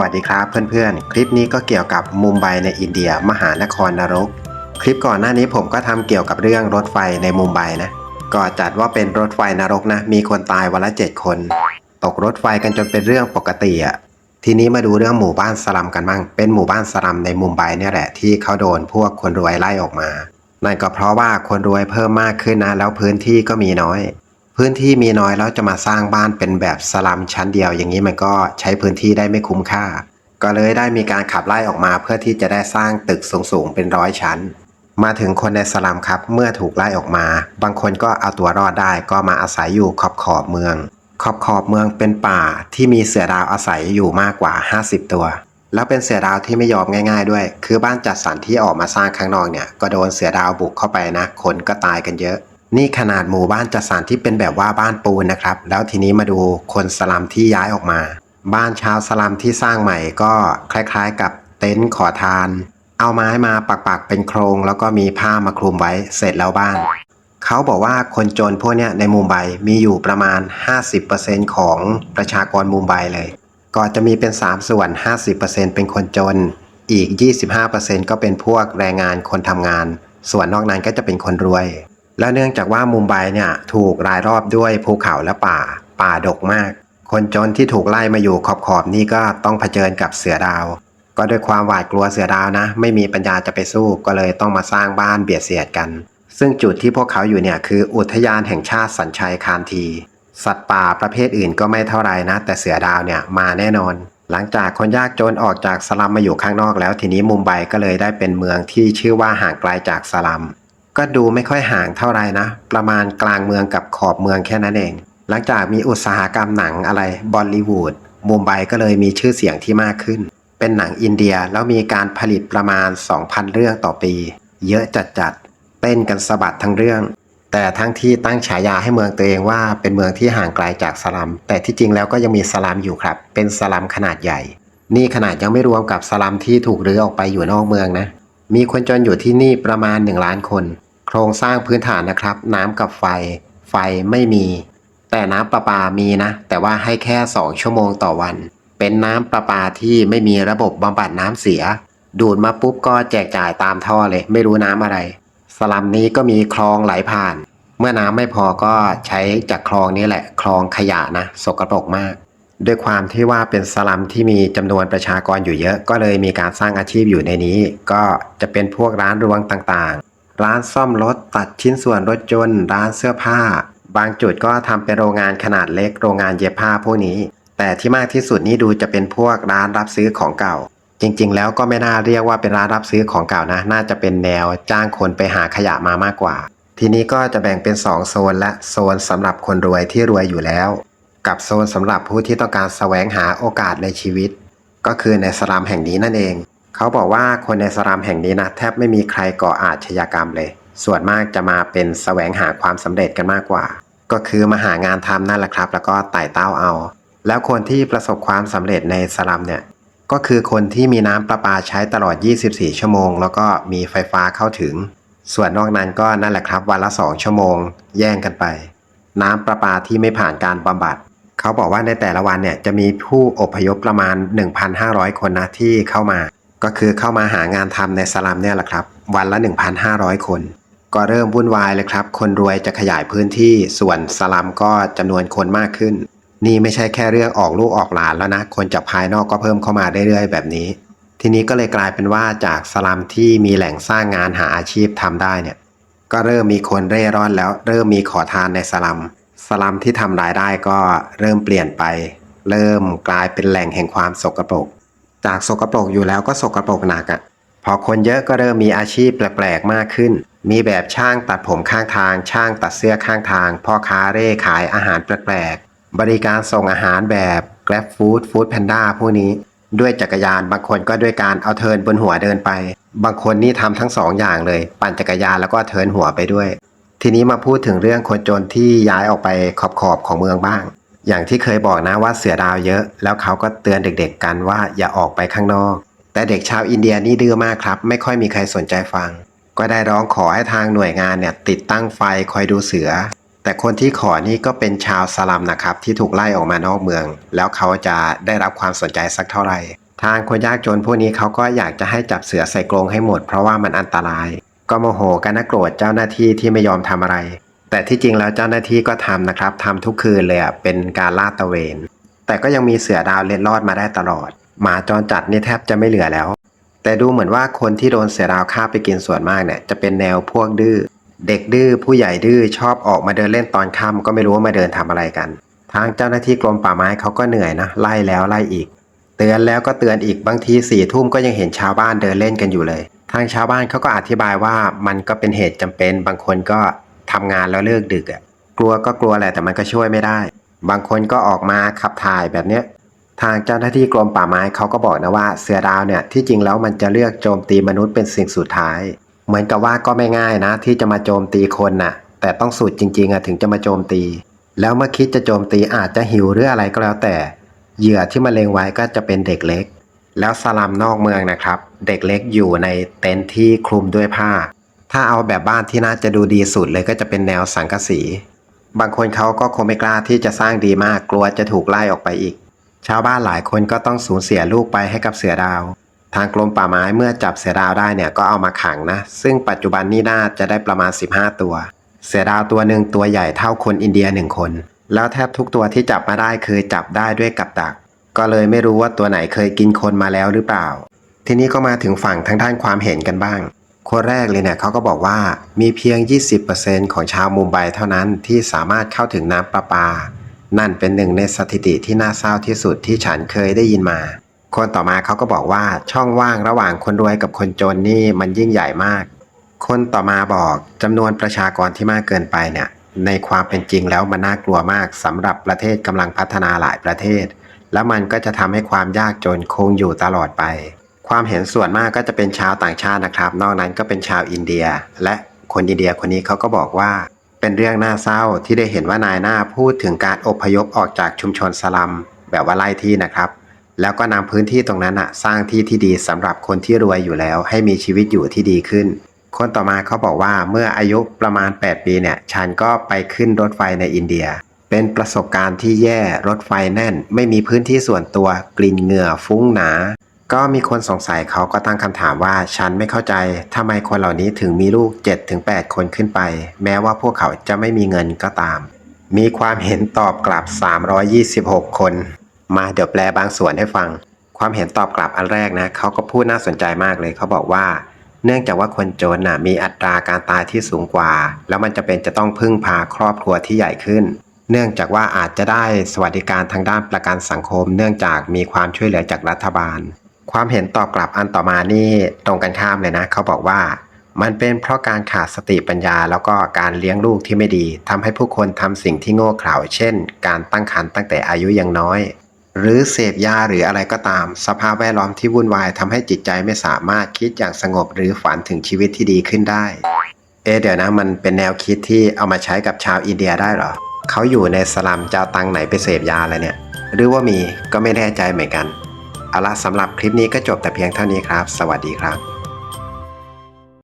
วัสดีครับเพื่อนๆ คลิปนี้ก็เกี่ยวกับมุมไบในอินเดียมหานครนรก คลิปก่อนหน้านี้ผมก็ทำเกี่ยวกับเรื่องรถไฟในมุมไบนะ ก็จัดว่าเป็นรถไฟนรกนะ มีคนตายวันละเจ็ดคน ตกรถไฟกันจนเป็นเรื่องปกติอะทีนี้มาดูเรื่องหมู่บ้านสลัมกันบ้าง เป็นหมู่บ้านสลัมในมุมไบเนี่ยแหละที่เขาโดนพวกคนรวยไล่ออกมา นั่นก็เพราะว่าคนรวยเพิ่มมากขึ้นนะ แล้วพื้นที่ก็มีน้อย พื้นที่มีน้อยแล้วจะมาสร้างบ้านเป็นแบบสลัมชั้นเดียว อย่างนี้มันก็ใช้พื้นที่ได้ไม่คุ้มค่า ก็เลยได้มีการขับไล่ออกมาเพื่อที่จะได้สร้างตึกสูงๆเป็นร้อยชั้น มาถึงคนในสลัมครับ เมื่อถูกไล่ออกมา บางคนก็เอาตัวรอดได้ก็มาอาศัยอยู่ขอบขอบเมือง ขอบขอบเมืองเป็นป่าที่มีเสือดาวอาศัยอยู่มากกว่า 50 ตัว แล้วเป็นเสือดาวที่ไม่ยอมง่าย ๆ ด้วย คือบ้านจัดสรรที่ออกมาสร้างข้างนอกเนี่ยก็โดนเสือดาวบุกเข้าไปนะคนก็ตายกันเยอะ นี่ขนาดหมู่บ้านจัดสรรที่เป็นแบบว่าบ้านปูนนะครับ แล้วทีนี้มาดูคนสลัมที่ย้ายออกมา บ้านชาวสลัมที่สร้างใหม่ก็คล้ายๆ กับเต็นท์ขอทาน เอาไม้มาปักๆเป็นโครง แล้วก็มีผ้ามาคลุมไว้เสร็จแล้วบ้านเขาบอกว่าคนจนพวกเนี้ยในมุมไบมีอยู่ประมาณ 50%ของประชากรมุมไบเลย ก็จะมีเป็น 3 ส่วน 50%เป็นคนจน อีก 25%ก็เป็นพวกแรงงานคนทำงาน ส่วนนอกนั้นก็จะเป็นคนรวย และเนื่องจากว่ามุมไบเนี่ยถูกรายรอบด้วยภูเขาและป่า ป่าดกมาก คนจนที่ถูกไล่มาอยู่ขอบขอบนี่ก็ต้องเผชิญกับเสือดาว ก็ด้วยความหวาดกลัวเสือดาวนะ ไม่มีปัญญาจะไปสู้ก็เลยต้องมาสร้างบ้านเบียดเสียดกัน ซึ่งจุดที่พวกเขาอยู่เนี่ยคืออุทยานแห่งชาติสัญชัยคานที สัตว์ป่าประเภทอื่นก็ไม่เท่าไรนะ แต่เสือดาวเนี่ยมาแน่นอน หลังจากคนยากจนออกจากสลัมมาอยู่ข้างนอกแล้วทีนี้มุมไบก็เลยได้เป็นเมืองที่ชื่อว่าห่างไกลจากสลัม ก็ดูไม่ค่อยห่างเท่าไรนะ ประมาณกลางเมืองกับขอบเมืองแค่นั้นเอง หลังจากมีอุตสาหกรรมหนังอะไรบอลลีวูดมุมไบก็เลยมีชื่อเสียงที่มากขึ้น เป็นหนังอินเดียแล้วมีการผลิตประมาณ 2,000 เรื่องต่อปี เยอะจัดๆเต้นกันสะบัดทั้งเรื่อง แต่ทั้งที่ตั้งฉายาให้เมืองตัวเองว่าเป็นเมืองที่ห่างไกลจากสลัม แต่ที่จริงแล้วก็ยังมีสลัมอยู่ครับ เป็นสลัมขนาดใหญ่ นี่ขนาดยังไม่รวมกับสลัมที่ถูกรื้อออกไปอยู่นอกเมืองนะ มีคนจนอยู่ที่นี่ประมาณ1ล้านคน โครงสร้างพื้นฐานนะครับ น้ำกับไฟ ไฟไม่มี แต่น้ำประปามีนะ แต่ว่าให้แค่ 2 ชั่วโมงต่อวัน เป็นน้ำประปาที่ไม่มีระบบบำบัดน้ำเสีย ดูดมาปุ๊บก็แจกจ่ายตามท่อเลย ไม่รู้น้ำอะไร สลัมนี้ก็มีคลองไหลผ่าน เมื่อน้ำไม่พอก็ใช้จากคลองนี้แหละ คลองขยะนะสกปรกมากด้วยความที่ว่าเป็นสลัมที่มีจำนวนประชากรอยู่เยอะ ก็เลยมีการสร้างอาชีพอยู่ในนี้ ก็จะเป็นพวกร้านรวงต่าง ร้านซ่อมรถตัดชิ้นส่วนรถยนต์ ร้านเสื้อผ้า บางจุดก็ทำเป็นโรงงานขนาดเล็กโรงงานเย็บผ้าพวกนี้ แต่ที่มากที่สุดนี่ดูจะเป็นพวกร้านรับซื้อของเก่า จริงๆ แล้วก็ไม่น่าเรียกว่าเป็นร้านรับซื้อของเก่านะ น่าจะเป็นแนวจ้างคนไปหาขยะมามากกว่า ทีนี้ก็จะแบ่งเป็น 2 โซนและโซนสำหรับคนรวยที่รวยอยู่แล้ว กับโซนสำหรับผู้ที่ต้องการแสวงหาโอกาสในชีวิต ก็คือในสลัมแห่งนี้นั่นเอง เขาบอกว่าคนในสลัมแห่งนี้นะแทบไม่มีใครก่ออาชญากรรมเลย ส่วนมากจะมาเป็นแสวงหาความสำเร็จกันมากกว่า ก็คือมาหางานทำนั่นแหละครับ แล้วก็ไต่เต้าเอา แล้วคนที่ประสบความสำเร็จในสลัมเนี่ยก็คือคนที่มีน้ำประปาใช้ตลอด 24 ชั่วโมง แล้วก็มีไฟฟ้าเข้าถึง ส่วนนอกนั้นก็นั่นแหละครับ วันละ 2 ชั่วโมง แย่งกันไป น้ำประปาที่ไม่ผ่านการบำบัดเขาบอกว่าในแต่ละวันเนี่ยจะมีผู้อพยพประมาณ 1,500 คนนะที่เข้ามา ก็คือเข้ามาหางานทำในสลัมเนี่ยแหละครับ วันละ 1,500 คน ก็เริ่มวุ่นวายเลยครับ คนรวยจะขยายพื้นที่ส่วนสลัมก็จำนวนคนมากขึ้น นี่ไม่ใช่แค่เรื่องออกลูกออกหลานแล้วนะ คนจากภายนอกก็เพิ่มเข้ามาเรื่อยๆ แบบนี้ ทีนี้ก็เลยกลายเป็นว่าจากสลัมที่มีแหล่งสร้างงานหาอาชีพทำได้เนี่ยก็เริ่มมีคนเร่ร่อนแล้วเริ่มมีขอทานในสลัมสลัมที่ทำรายได้ก็เริ่มเปลี่ยนไป เริ่มกลายเป็นแหล่งแห่งความสกปรก จากสกปรกอยู่แล้วก็สกปรกหนักอะ่ะพอคนเยอะก็เริ่มมีอาชีพแปลกๆมากขึ้น มีแบบช่างตัดผมข้างทาง ช่างตัดเสื้อข้างทาง พ่อค้าเร่ขายอาหารแปลกๆ บริการส่งอาหารแบบ Grab Food Food Panda พวกนี้ ด้วยจักรยานบางคนก็ด้วยการเอาเทินบนหัวเดินไป บางคนนี่ทำทั้งสองอย่างเลย ปั่นจักรยานแล้วก็เทินหัวไปด้วย ทีนี้มาพูดถึงเรื่องคนจนที่ย้ายออกไปขอบขอบๆของเมืองบ้าง อย่างที่เคยบอกนะว่าเสือดาวเยอะ แล้วเขาก็เตือนเด็กๆกันว่าอย่าออกไปข้างนอก แต่เด็กชาวอินเดียนี่ดื้อมากครับ ไม่ค่อยมีใครสนใจฟัง ก็ได้ร้องขอให้ทางหน่วยงานเนี่ยติดตั้งไฟคอยดูเสือ แต่คนที่ขอนี่ก็เป็นชาวสลัมนะครับที่ถูกไล่ออกมานอกเมือง แล้วเขาจะได้รับความสนใจสักเท่าไหร่ ทางคนยากจนพวกนี้เขาก็อยากจะให้จับเสือใส่กรงให้หมด เพราะว่ามันอันตราย ก็โมโหกันนะโกรธเจ้าหน้าที่ที่ไม่ยอมทำอะไร แต่ที่จริงแล้วเจ้าหน้าที่ก็ทำนะครับทำทุกคืนเลยอะเป็นการลาดตระเวน แต่ก็ยังมีเสือดาวเล็ดลอดมาได้ตลอด หมาจรจัดนี่แทบจะไม่เหลือแล้ว แต่ดูเหมือนว่าคนที่โดนเสือดาวฆ่าไปกินส่วนมากเนี่ยจะเป็นแนวพวกดื้อเด็กดื้อผู้ใหญ่ดื้อชอบออกมาเดินเล่นตอนค่ำก็ไม่รู้ว่ามาเดินทำอะไรกัน ทางเจ้าหน้าที่กรมป่าไม้เขาก็เหนื่อยนะไล่แล้วไล่อีก เตือนแล้วก็เตือนอีกบางทีสี่ทุ่มก็ยังเห็นชาวบ้านเดินเล่นกันอยู่เลย ทางชาวบ้านเขาก็อธิบายว่ามันก็เป็นเหตุจำเป็น บางคนก็ ทำงานแล้วเลิกดึกอะ่ะกลัวก็กลัวแหละแต่มันก็ช่วยไม่ได้ บางคนก็ออกมาขับถ่ายแบบเนี้ยทางเจ้าหน้าที่กรมป่าไม้เขาก็บอกนะว่าเสือดาวเนี่ยที่จริงแล้วมันจะเลือกโจมตีมนุษย์เป็นสิ่งสุดท้าย เหมือนกับว่าก็ไม่ง่ายนะ ที่จะมาโจมตีคนน่ะ แต่ต้องสุดจริงๆอะถึงจะมาโจมตี แล้วเมื่อคิดจะโจมตีอาจจะหิวหรืออะไรก็แล้วแต่ เหยื่อที่มาเลงไว้ก็จะเป็นเด็กเล็ก แล้วสลัมนอกเมืองนะครับ เด็กเล็กอยู่ในเต็นท์ที่คลุมด้วยผ้า ถ้าเอาแบบบ้านที่น่าจะดูดีสุดเลยก็จะเป็นแนวสังกะสี บางคนเขาก็คงไม่กล้าที่จะสร้างดีมากกลัวจะถูกไล่ออกไปอีก ชาวบ้านหลายคนก็ต้องสูญเสียลูกไปให้กับเสือดาว ทางกรมป่าไม้เมื่อจับเสือดาวได้เนี่ยก็เอามาขังนะ ซึ่งปัจจุบันนี้น่าจะได้ประมาณ 15 ตัว เสือดาวตัวหนึ่งตัวใหญ่เท่าคนอินเดียหนึ่งคน แล้วแทบทุกตัวที่จับมาได้คือจับได้ด้วยกับดัก ก็เลยไม่รู้ว่าตัวไหนเคยกินคนมาแล้วหรือเปล่า ทีนี้ก็มาถึงฝั่งทางด้านความเห็นกันบ้าง คนแรกเลยเนี่ยเขาก็บอกว่ามีเพียง 20%ของชาวมุมไบเท่านั้นที่สามารถเข้าถึงน้ำประปา นั่นเป็นหนึ่งในสถิติที่น่าเศร้าที่สุดที่ฉันเคยได้ยินมา คนต่อมาเขาก็บอกว่าช่องว่างระหว่างคนรวยกับคนจนนี่มันยิ่งใหญ่มาก คนต่อมาบอกจำนวนประชากรที่มากเกินไปเนี่ยในความเป็นจริงแล้วมันน่ากลัวมากสำหรับประเทศกำลังพัฒนาหลายประเทศ แล้วมันก็จะทำให้ความยากจนคงอยู่ตลอดไป ความเห็นส่วนมากก็จะเป็นชาวต่างชาตินะครับ นอกนั้นก็เป็นชาวอินเดีย และคนอินเดียคนนี้เขาก็บอกว่า เป็นเรื่องน่าเศร้าที่ได้เห็นว่านายหน้าพูดถึงการอพยพออกจากชุมชนสลัม แบบว่าไล่ที่นะครับ แล้วก็นำพื้นที่ตรงนั้นอะสร้างที่ที่ดีสำหรับคนที่รวยอยู่แล้ว ให้มีชีวิตอยู่ที่ดีขึ้น คนต่อมาเขาบอกว่าเมื่ออายุประมาณ 8 ปีเนี่ยฉันก็ไปขึ้นรถไฟในอินเดีย เป็นประสบการณ์ที่แย่รถไฟแน่น ไม่มีพื้นที่ส่วนตัวกลิ่นเหงื่อฟุ้งหนา ก็มีคนสงสัยเขาก็ตั้งคำถามว่าฉันไม่เข้าใจทำไมคนเหล่านี้ถึงมีลูก 7-8 คนขึ้นไป แม้ว่าพวกเขาจะไม่มีเงินก็ตาม มีความเห็นตอบกลับ 326 คน มาเดี๋ยวแปลบางส่วนให้ฟัง ความเห็นตอบกลับอันแรกนะเขาก็พูดน่าสนใจมากเลยเขาบอกว่า เนื่องจากว่าคนจนน่ะมีอัตราการตายที่สูงกว่า แล้วมันจะเป็นจะต้องพึ่งพาครอบครัวที่ใหญ่ขึ้นเนื่องจากว่าอาจจะได้สวัสดิการทางด้านประกันสังคม เนื่องจากมีความช่วยเหลือจากรัฐบาล ความเห็นตอบกลับอันต่อมานี่ตรงกันข้ามเลยนะ เขาบอกว่า มันเป็นเพราะการขาดสติปัญญา แล้วก็การเลี้ยงลูกที่ไม่ดีทำให้ผู้คนทำสิ่งที่โง่เขลาเช่น การตั้งครรภ์ตั้งแต่อายุยังน้อย หรือเสพยาหรืออะไรก็ตาม สภาพแวดล้อมที่วุ่นวายทำให้จิตใจไม่สามารถคิดอย่างสงบหรือฝันถึงชีวิตที่ดีขึ้นได้ เอเดี๋ยวนะมันเป็นแนวคิดที่เอามาใช้กับชาวอินเดียได้หรอเขาอยู่ในสลัมจะเอาตังไหนไปเสพยาอะไรเนี่ย หรือว่ามีก็ไม่แน่ใจเหมือนกัน เอาละสำหรับคลิปนี้ก็จบแต่เพียงเท่านี้ครับ สวัสดีครับ